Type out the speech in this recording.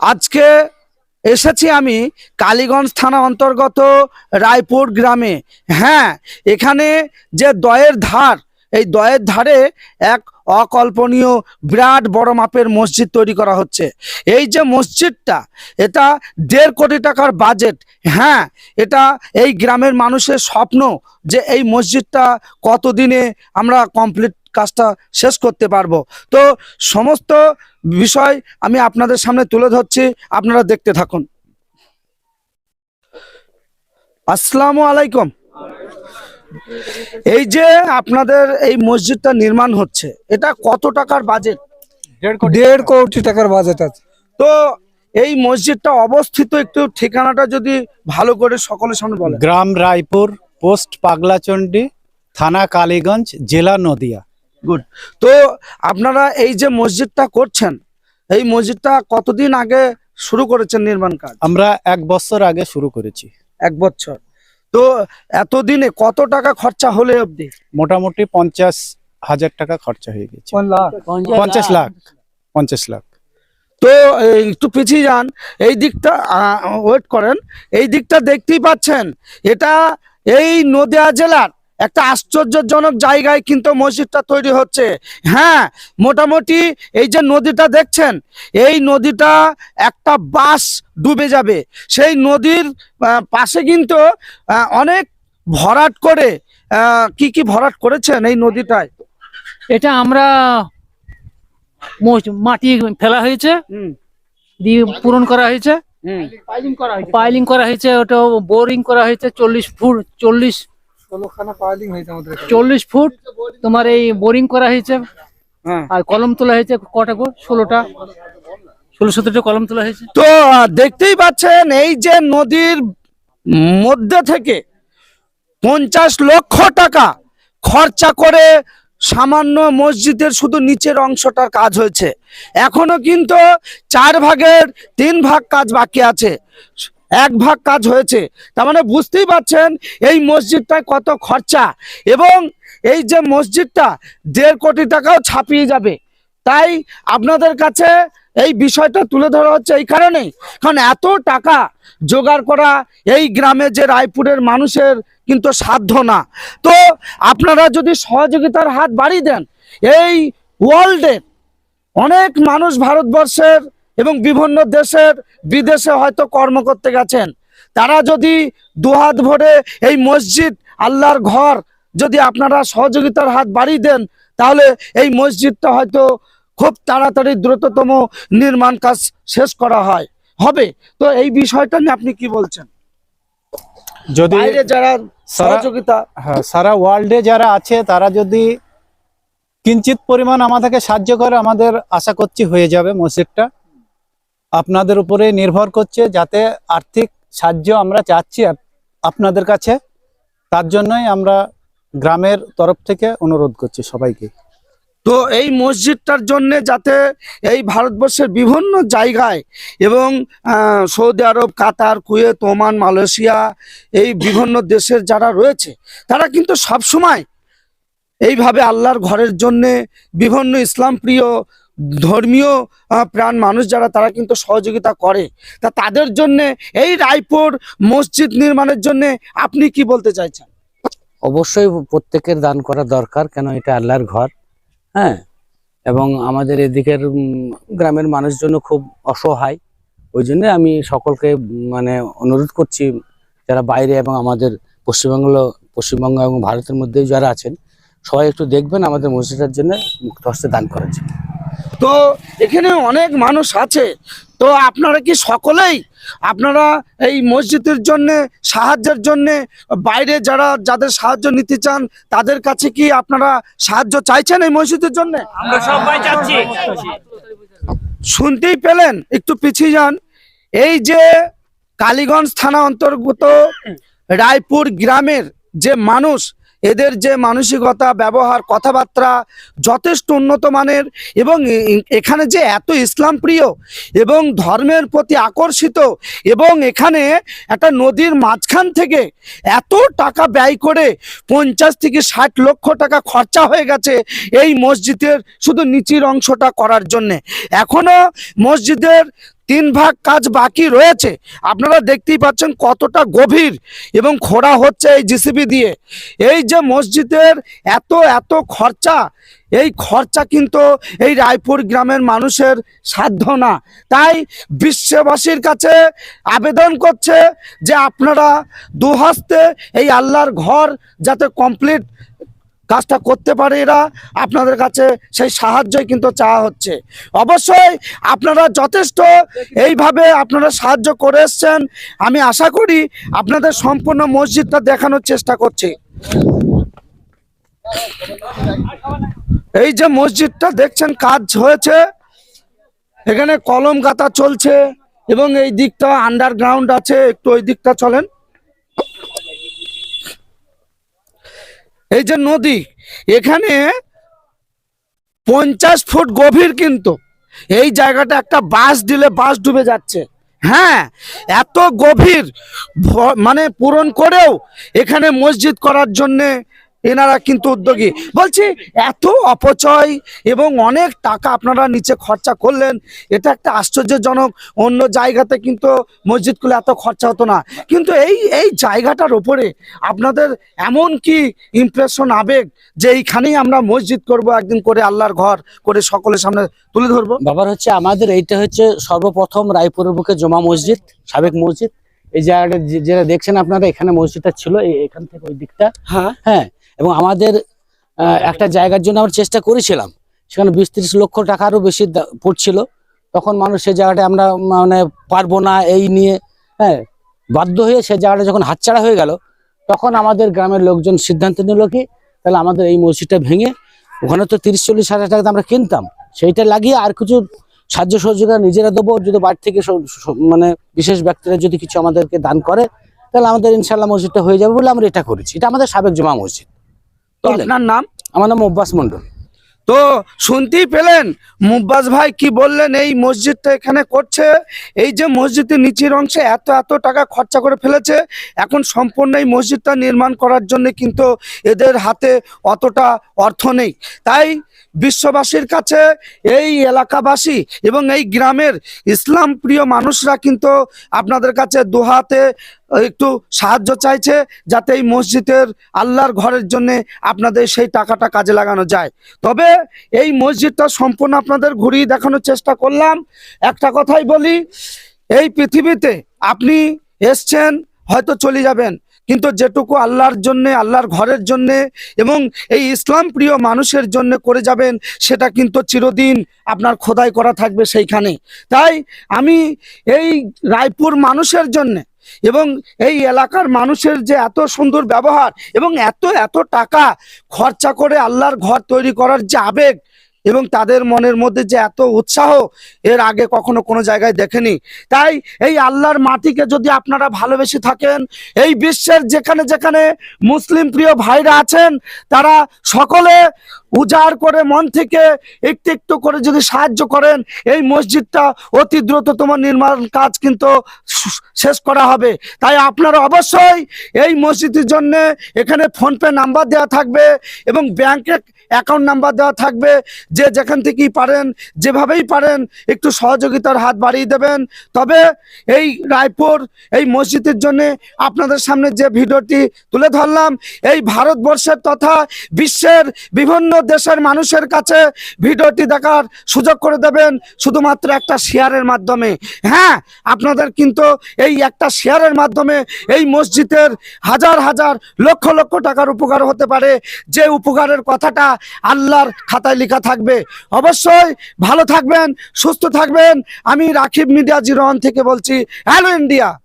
আজকে এসেছি আমি কালীগঞ্জ থানা অন্তর্গত রায়পুর গ্রামে। হ্যাঁ এখানে যে দয়ের ধার, এই দয়ের ধারে এক অকল্পনীয় বিরাট বড় মাপের মসজিদ তৈরি করা হচ্ছে। এই যে মসজিদটা, এটা দেড় কোটি টাকার বাজেট। হ্যাঁ এটা এই গ্রামের মানুষের স্বপ্ন যে এই মসজিদটা কতদিনে আমরা কমপ্লিট কাজটা শেষ করতে পারব। তো সমস্ত বিষয় আমি আপনাদের সামনে তুলে ধরছি আপনারা দেখতে থাকুন। আসসালামু আলাইকুম। এই যে আপনাদের এই মসজিদটা নির্মাণ হচ্ছে এটা কত টাকার বাজেট? দেড় কোটি টাকার বাজেট আছে। তো এই মসজিদটা অবস্থিত একটু ঠিকানাটা যদি ভালো করে সকলের সামনে বলে গ্রাম রায়পুর পোস্ট পাগলাচন্ডী থানা কালীগঞ্জ জেলা নদিয়া। গুড তো আপনারা এই যে মসজিদটা করছেন এই মসজিদটা কতদিন আগে শুরু করেছেন নির্মাণ কাজ? আমরা এক বছর আগে শুরু করেছি। এক বছর। তো এতদিনে কত টাকা খরচা হলে অবধি? মোটামুটি পঞ্চাশ হাজার টাকা খরচা হয়ে গেছে। পঞ্চাশ লাখ। পঞ্চাশ লাখ। তো একটু পিছিয়ে যান। এই দিকটা ওয়েট করেন। এই দিকটা দেখতেই পাচ্ছেন। এটা এই নদিয়া জেলার একটা আশ্চর্যজনক জায়গায় কিন্তু মসজিদটা তৈরি হচ্ছে। হ্যাঁ মোটামুটি এই যে নদীটা দেখছেন এই নদীটা একটা বাস ডুবে যাবে। সেই নদীর পাশে কিন্তু আহ, অনেক ভরাট করে আহ, কি কি ভরাট করেছেন এই নদীটায়? এটা আমরা মাটি ফেলা হয়েছে হুম। দিয়ে পূরণ করা হয়েছে। হুম। পাইলিং করা হয়েছে ওটা বোরিং করা হয়েছে চল্লিশ ফুট চল্লিশ চল্লিশ ফুট তোমার এই বোরিং করা হয়েছে। হ্যাঁ। আর কলম তোলা হয়েছে কটা গো? ষোলোটা। ষোলো সতেরোটা কলম তোলা হয়েছে। তো দেখতেই পাচ্ছেন এই যে নদীর মধ্যে থেকে পঞ্চাশ লক্ষ টাকা খরচা করে সামান্য মসজিদের শুধু নিচের অংশটার কাজ হয়েছে। এখনও কিন্তু চার ভাগের তিন ভাগ কাজ বাকি আছে। এক ভাগ কাজ হয়েছে। তার মানে বুঝতেই পারছেন, এই মসজিদটায় কত খরচা এবং এই যে মসজিদটা দেড় কোটি টাকাও ছাপিয়ে যাবে। তাই আপনাদের কাছে এই বিষয়টা তুলে ধরা হচ্ছে এই কারণেই। কারণ এত টাকা জোগাড় করা এই গ্রামে যে রায়পুরের মানুষের কিন্তু সাধ্য না। তো আপনারা যদি সহযোগিতার হাত বাড়িয়ে দেন, এই ওয়ার্ল্ডের অনেক মানুষ ভারতবর্ষের এবং বিভিন্ন দেশের বিদেশে হয়তো কর্ম করতে গেছেন। তারা যদি দুহাত ভরে এই মসজিদ আল্লাহর ঘর যদি আপনারা সহযোগিতার হাত বাড়িয়ে দেন তাহলে এই মসজিদটা হয়তো খুব তাড়াতাড়ি দ্রুততম নির্মাণ কাজ শেষ করা হয়। হবে? তো এই বিষয়টা নিয়ে আপনি কি বলছেন? যদি যারা সহযোগিতা হ্যাঁ সারা ওয়ার্ল্ডে যারা আছে তারা যদি কিঞ্চিত পরিমাণ আমাদেরকে সাহায্য করে আমাদের আশা করছি হয়ে যাবে মসজিদটা। আপনাদের উপরে নির্ভর করছে যাতে আর্থিক সাহায্য আমরা চাচ্ছি আপনাদের কাছে। তার জন্যই আমরা গ্রামের তরফ থেকে অনুরোধ করছি সবাইকে। তো এই মসজিদটার জন্য যাতে এই ভারতবর্ষের বিভিন্ন জায়গায় এবং Saudi Arab, Qatar, Kuwait, Oman, Malaysia এই বিভিন্ন দেশের যারা রয়েছে, তারা কিন্তু সব সময় এইভাবে আল্লাহর ঘরের জন্যে বিভিন্ন ইসলাম প্রিয় ধর্মীয় প্রাণ মানুষ যারা, তারা কিন্তু সহযোগিতা করে। তা তাদের জন্য, এই রায়পুর মসজিদ নির্মাণের জন্য আপনি কি বলতে চাইছেন? অবশ্যই প্রত্যেকের দান করা দরকার, কেন এটা আল্লাহর ঘর হ্যাঁ? এবং আমাদের এদিকের গ্রামের মানুষজন খুব অসহায়। ওই জন্য আমি সকলকে মানে অনুরোধ করছি, যারা বাইরে এবং আমাদের পশ্চিমবঙ্গ পশ্চিমবঙ্গ এবং ভারতের মধ্যে যারা আছেন, সবাই একটু দেখবেন আমাদের মসজিদের জন্য মুক্ত হস্তে দান জন্য তো এখানে অনেক মানুষ আছে। তো আপনারা কি সকলেই আপনারা এই মসজিদের জন্য সাহায্যের জন্য বাইরে যারা যাদের সাহায্য নিতে চান তাদের কাছে কি আপনারা সাহায্য চাইছেন এই মসজিদের জন্য? শুনতেই পেলেন? একটু পিছিয়ে যান। এই যে কালীগঞ্জ থানা অন্তর্গত রায়পুর গ্রামের যে মানুষ এদের যে মানসিকতা, ব্যবহার, কথাবার্তা যথেষ্ট উন্নত মানের এবং এখানে যে এত ইসলাম প্রিয় এবং ধর্মের প্রতি আকর্ষিত এবং এখানে একটা নদীর মাঝখান থেকে এত টাকা ব্যয় করে পঞ্চাশ থেকে ষাট লক্ষ টাকা খরচা হয়ে গেছে এই মসজিদের শুধু নিচের অংশটা করার জন্যে। এখনও মসজিদের তিন ভাগ কাজ বাকি রয়েছে। আপনারা দেখতেই পাচ্ছেন কতটা গভীর এবং খোঁড়া হচ্ছে এই জিসিবি দিয়ে। এই যে মসজিদের এত এত খরচা, এই খরচা কিন্তু এই রায়পুর গ্রামের মানুষের সাধ্য না। তাই বিশ্ববাসীর কাছে আবেদন করছে যে আপনারা দুহস্তে এই আল্লাহর ঘর যাতে কমপ্লিট কাজটা করতে পারে এরা, আপনাদের কাছে সেই সাহায্যই কিন্তু চাওয়া হচ্ছে। অবশ্যই আপনারা যথেষ্ট এইভাবে আপনারা সাহায্য করে এসছেন। আমি আশা করি আপনাদের সম্পূর্ণ মসজিদটা দেখানোর চেষ্টা করছি। এই যে মসজিদটা দেখছেন, কাজ হয়েছে। এখানে কলম গাঁথা চলছে এবং এই দিকটা আন্ডারগ্রাউন্ড আছে, একটু ওই দিকটা চলেন। এই যে নদী, এখানে পঞ্চাশ ফুট গভীর কিন্তু। এই জায়গাটা একটা বাস দিলে বাস ডুবে যাচ্ছে। হ্যাঁ এত গভীর মানে পূরণ করেও এখানে মসজিদ করার জন্যে এনারা কিন্তু উদ্যোগী। বলছি এত অপচয় এবং অনেক টাকা আপনারা নিচে খরচা করলেন এটা একটা আশ্চর্যজনক। অন্য জায়গাতে কিন্তু মসজিদগুলো এত খরচা হতো না। কিন্তু এই এই জায়গাটার ওপরে আপনাদের এমন কি ইমপ্রেশন আবেগ যে এইখানেই আমরা মসজিদ করব একদিন করে আল্লাহর ঘর করে সকলের সামনে তুলে ধরবো? ব্যাপার হচ্ছে আমাদের এইটা হচ্ছে সর্বপ্রথম রায়পুরের বুকে জমা মসজিদ সাবেক মসজিদ। এই জায়গাটা যে- যেটা দেখছেন আপনারা এখানে মসজিদটা ছিল এখান থেকে ওই দিকটা। হ্যাঁ। হ্যাঁ এবং আমাদের একটা জায়গার জন্য আমরা চেষ্টা করেছিলাম। সেখানে বিশ ত্রিশ লক্ষ টাকারও বেশি পড়ছিল। তখন মানুষ সেই জায়গাটা আমরা মানে পারব না এই নিয়ে হ্যাঁ বাধ্য হয়ে সে জায়গাটা যখন হাতছাড়া হয়ে গেল, তখন আমাদের গ্রামের লোকজন সিদ্ধান্ত নিল কি, তাহলে আমাদের এই মসজিদটা ভেঙে ওখানে তো তিরিশ চল্লিশ হাজার টাকা আমরা কিনতাম। সেইটা লাগিয়ে আর কিছু সাহায্য সহযোগিতা নিজেরা দেবো, যদি বাড়ি থেকে মানে বিশেষ ব্যক্তিরা যদি কিছু আমাদেরকে দান করে, তাহলে আমাদের ইনশাল্লাহ মসজিদটা হয়ে যাবে বলে আমরা এটা করেছি। এটা আমাদের সাবেক জমা মসজিদ। তো? আপনার নাম? আমার নাম অব্বাস মন্ডল তো শুনতেই পেলেন মুব্বাস ভাই কি বললেন এই মসজিদটা এখানে করছে? এই যে মসজিদের নিচের অংশে এত এত টাকা খরচা করে ফেলেছে এখন সম্পূর্ণ এই মসজিদটা নির্মাণ করার জন্য কিন্তু এদের হাতে অতটা অর্থ নেই। তাই বিশ্ববাসীর কাছে এই এলাকাবাসী এবং এই গ্রামের ইসলাম প্রিয় মানুষরা কিন্তু আপনাদের কাছে দুহাতে একটু সাহায্য চাইছে যাতে এই মসজিদের আল্লাহর ঘরের জন্য আপনাদের সেই টাকাটা কাজে লাগানো যায়। তবে এই মসজিদটা সম্পূর্ণ আপনাদের ঘুরিয়ে দেখানোর চেষ্টা করলাম। একটা কথাই বলি, এই পৃথিবীতে আপনি এসছেন, হয়তো চলে যাবেন, কিন্তু যেটুকু আল্লাহর জন্য, আল্লাহর ঘরের জন্য এবং এই ইসলাম প্রিয় মানুষের জন্য করে যাবেন, সেটা কিন্তু চিরদিন আপনার খোদাই করা থাকবে সেইখানে। তাই আমি এই রায়পুর মানুষের জন্য এবং এই এলাকার মানুষের যে এত সুন্দর ব্যবহার এবং এত এত টাকা খরচা করে আল্লাহর ঘর তৈরি করার যে আবেগ এবং তাদের মনের মধ্যে যে এত উৎসাহ, এর আগে কখনো কোনো জায়গায় দেখেনি। তাই এই আল্লাহর মাটিকে যদি আপনারা ভালোবেসে থাকেন, এই বিশ্বের যেখানে যেখানে মুসলিম প্রিয় ভাইরা আছেন, তারা সকলে উজাড় করে মন থেকে একটু একটু করে যদি সাহায্য করেন, এই মসজিদটা অতি দ্রুততম নির্মাণ কাজ কিন্তু শেষ করা হবে। তাই আপনারা অবশ্যই এই মসজিদের জন্য এখানে ফোনপে নাম্বার দেওয়া থাকবে এবং ব্যাংকের অ্যাকাউন্ট নাম্বার দেওয়া থাকবে। যে যেখান থেকেই পারেন, যেভাবেই পারেন, একটু সহযোগিতার হাত বাড়িয়ে দেবেন। তবে এই রায়পুর, এই মসজিদের জন্য আপনাদের সামনে যে ভিডিওটি তুলে ধরলাম, এই ভারতবর্ষের তথা বিশ্বের বিভিন্ন দেশের মানুষের কাছে ভিডিওটি দেখার সুযোগ করে দেবেন শুধুমাত্র একটা শেয়ারের মাধ্যমে। হ্যাঁ আপনাদের কিন্তু এই একটা শেয়ারের মাধ্যমে এই মসজিদের হাজার হাজার লক্ষ লক্ষ টাকার উপকার হতে পারে। যে উপকারের কথাটা আল্লাহর খাতায় লেখা থাকবে। অবশ্যই ভালো থাকবেন, সুস্থ থাকবেন। আমি রাখিব মিডিয়া জিরোন থেকে বলছি, হ্যালো ইন্ডিয়া।